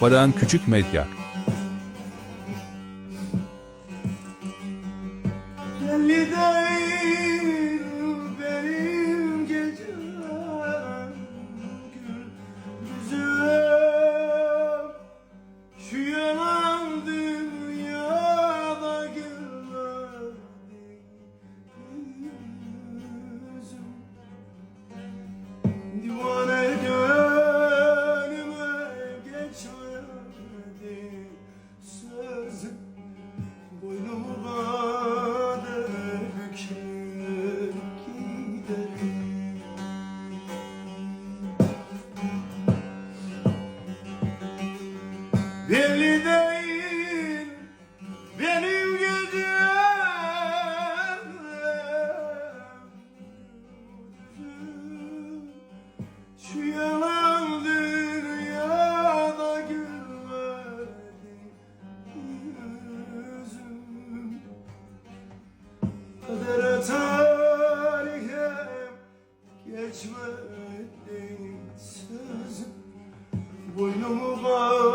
Baran Küçük Medya. Belli Belli değil benim gecem. Şu yalan dünyada gülmedi yüzüm. Kadere tarihe geçmedi sözüm. Boynumu büksem